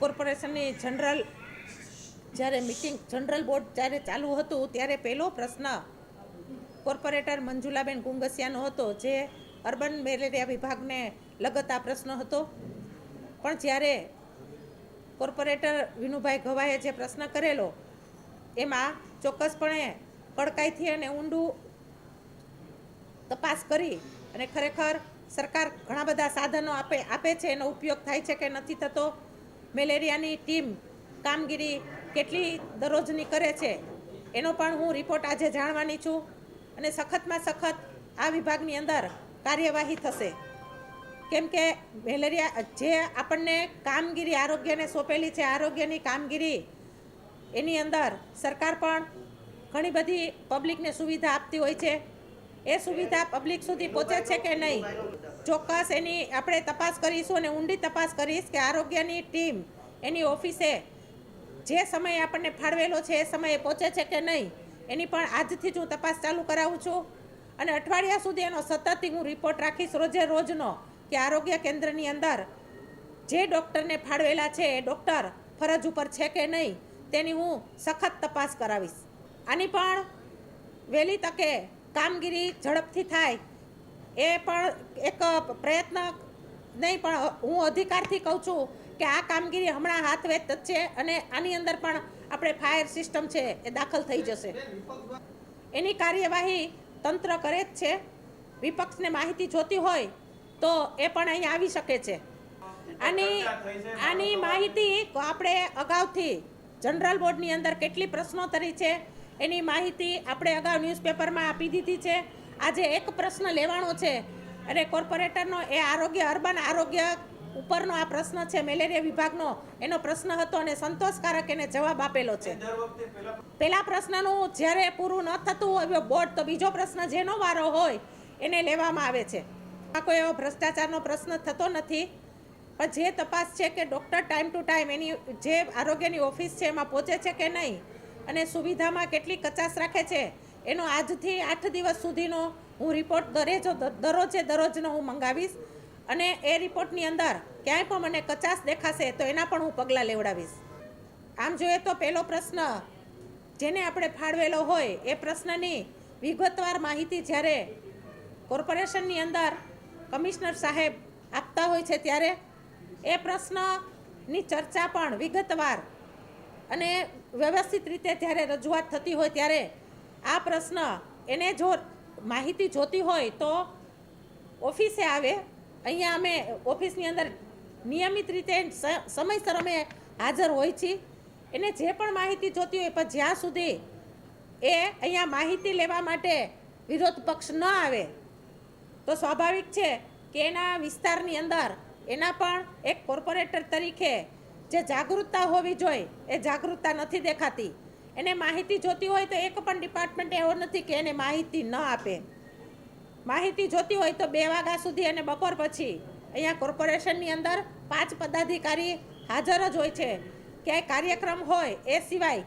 કોર્પોરેશનની જનરલ જ્યારે meeting general board જ્યારે ચાલુ હતું ત્યારે પહેલો પ્રશ્ન કોર્પોરેટર મંજુલાબેન ગુંગસિયાનો હતો, જે અર્બન મેલેરિયા વિભાગને લગતા પ્રશ્ન હતો. પણ જ્યારે કોર્પોરેટર વિનુભાઈ ગવાએ જે પ્રશ્ન કરેલો, એમાં ચોક્કસપણે કડકાઈથી અને ઊંડું તપાસ કરી અને ખરેખર સરકાર ઘણા બધા સાધનો આપે આપે છે, એનો ઉપયોગ થાય છે કે નથી થતો. મેલેરિયાની ટીમ કામગીરી કેટલી દરરોજની કરે છે, એનો પણ હું રિપોર્ટ આજે જાણવાની છું અને સખતમાં સખત આ વિભાગની અંદર કાર્યવાહી થશે. કેમ કે મેલેરિયા, જે આપણને કામગીરી આરોગ્યને સોંપેલી છે, આરોગ્યની કામગીરી, એની અંદર સરકાર પણ ઘણી બધી પબ્લિકને સુવિધા આપતી હોય છે. એ સુવિધા પબ્લિક સુધી પહોંચે છે કે નહીં? ચોક્કસ એની આપણે તપાસ કરીશું અને ઊંડી તપાસ કરીશ કે આરોગ્યની ટીમ એની ઓફિસે જે સમયે આપણને ફાળવેલો છે, એ સમયે પહોંચે છે કે નહીં, એની પણ આજથી જ હું તપાસ ચાલુ કરાવું છું. અને અઠવાડિયા સુધી એનો સતત હું રિપોર્ટ રાખીશ રોજે રોજનો કે આરોગ્ય કેન્દ્રની અંદર જે ડૉક્ટરને ફાળવેલા છે, એ ડૉક્ટર ફરજ ઉપર છે કે નહીં, તેની હું સખત તપાસ કરાવીશ. આની પણ વહેલી તકે કામગીરી ઝડપથી થાય એ પણ એક પ્રયત્ન નહીં, પણ હું અધિકારથી કહું છું કે આ કામગીરી હમણાં હાથ વેત છે અને આની અંદર પણ આપણે ફાયર સિસ્ટમ છે એ દાખલ થઈ જશે. એની કાર્યવાહી તંત્ર કરે જ છે. વિપક્ષને માહિતી જોતી હોય તો એ પણ અહીં આવી શકે છે. આની આની માહિતી આપણે અગાઉથી જનરલ બોર્ડની અંદર કેટલી પ્રશ્નોત્તરી છે એની માહિતી આપણે અગાઉ ન્યૂઝપેપરમાં આપી દીધી છે. આજે એક પ્રશ્ન લેવાનો છે. અને કોર્પોરેટરનો એ આરોગ્ય અર્બન આરોગ્ય ઉપરનો આ પ્રશ્ન છે મેલેરિયા વિભાગનો. એનો પ્રશ્ન હતો અને સંતોષકારક એને જવાબ આપેલો છે. પહેલા પ્રશ્નનું જ્યારે પૂરું ન થતું હોય બોર્ડ તો બીજો પ્રશ્ન જેનો વારો હોય એને લેવામાં આવે છે. આ કોઈ એવો ભ્રષ્ટાચારનો પ્રશ્ન થતો નથી. પણ જે તપાસ છે કે ડૉક્ટર ટાઈમ ટુ ટાઈમ એની જે આરોગ્યની ઓફિસ છે એમાં પહોંચે છે કે નહીં? અને સુવિધામાં કેટલી કચાશ રાખે છે? એનો આજથી આઠ દિવસ સુધીનો હું રિપોર્ટ દરેજો દરરોજે, દરરોજનો હું મંગાવીશ. અને એ રિપોર્ટની અંદર ક્યાંય પણ મને કચાશ દેખાશે તો એના પણ હું પગલાં લેવડાવીશ. આમ જોઈએ તો પહેલો પ્રશ્ન, જેને આપણે ફાળવેલો હોય એ પ્રશ્નની વિગતવાર માહિતી જ્યારે કોર્પોરેશનની અંદર કમિશનર સાહેબ આપતા હોય છે ત્યારે એ પ્રશ્નની ચર્ચા પણ વિગતવાર અને વ્યવસ્થિત રીતે જ્યારે રજૂઆત થતી હોય ત્યારે આ પ્રશ્ન એને જો માહિતી જોતી હોય તો ઓફિસે આવે. અહીંયા અમે ઓફિસની અંદર નિયમિત રીતે સમયસર અમે હાજર હોય છીએ એને જે પણ માહિતી જોતી હોય પણ જ્યાં સુધી એ અહીંયા માહિતી લેવા માટે વિરોધ પક્ષ ન આવે, તો સ્વાભાવિક છે કે એના વિસ્તારની અંદર એના પણ એક કોર્પોરેટર તરીકે જે જાગૃતતા હોવી જોઈએ એ જાગૃતતા નથી દેખાતી. એને માહિતી જોતી હોય તો એક પણ ડિપાર્ટમેન્ટ એવો નથી કે એને માહિતી ન આપે. માહિતી જોતી હોય તો બે વાગ્યા સુધી અને બપોર પછી અહીંયા કોર્પોરેશનની અંદર પાંચ પદાધિકારી હાજર જ હોય છે. ક્યાંય કાર્યક્રમ હોય એ સિવાય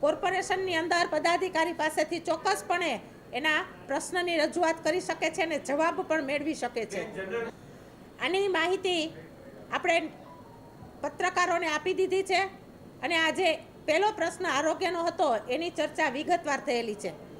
કોર્પોરેશનની અંદર પદાધિકારી પાસેથી ચોક્કસપણે એના પ્રશ્નની રજૂઆત કરી શકે છે અને જવાબ પણ મેળવી શકે છે. આની માહિતી આપણે પત્રકારોને આપી દીધી છે અને આજે પહેલો પ્રશ્ન આરોગ્યનો હતો એની ચર્ચા વિગતવાર થયેલી છે.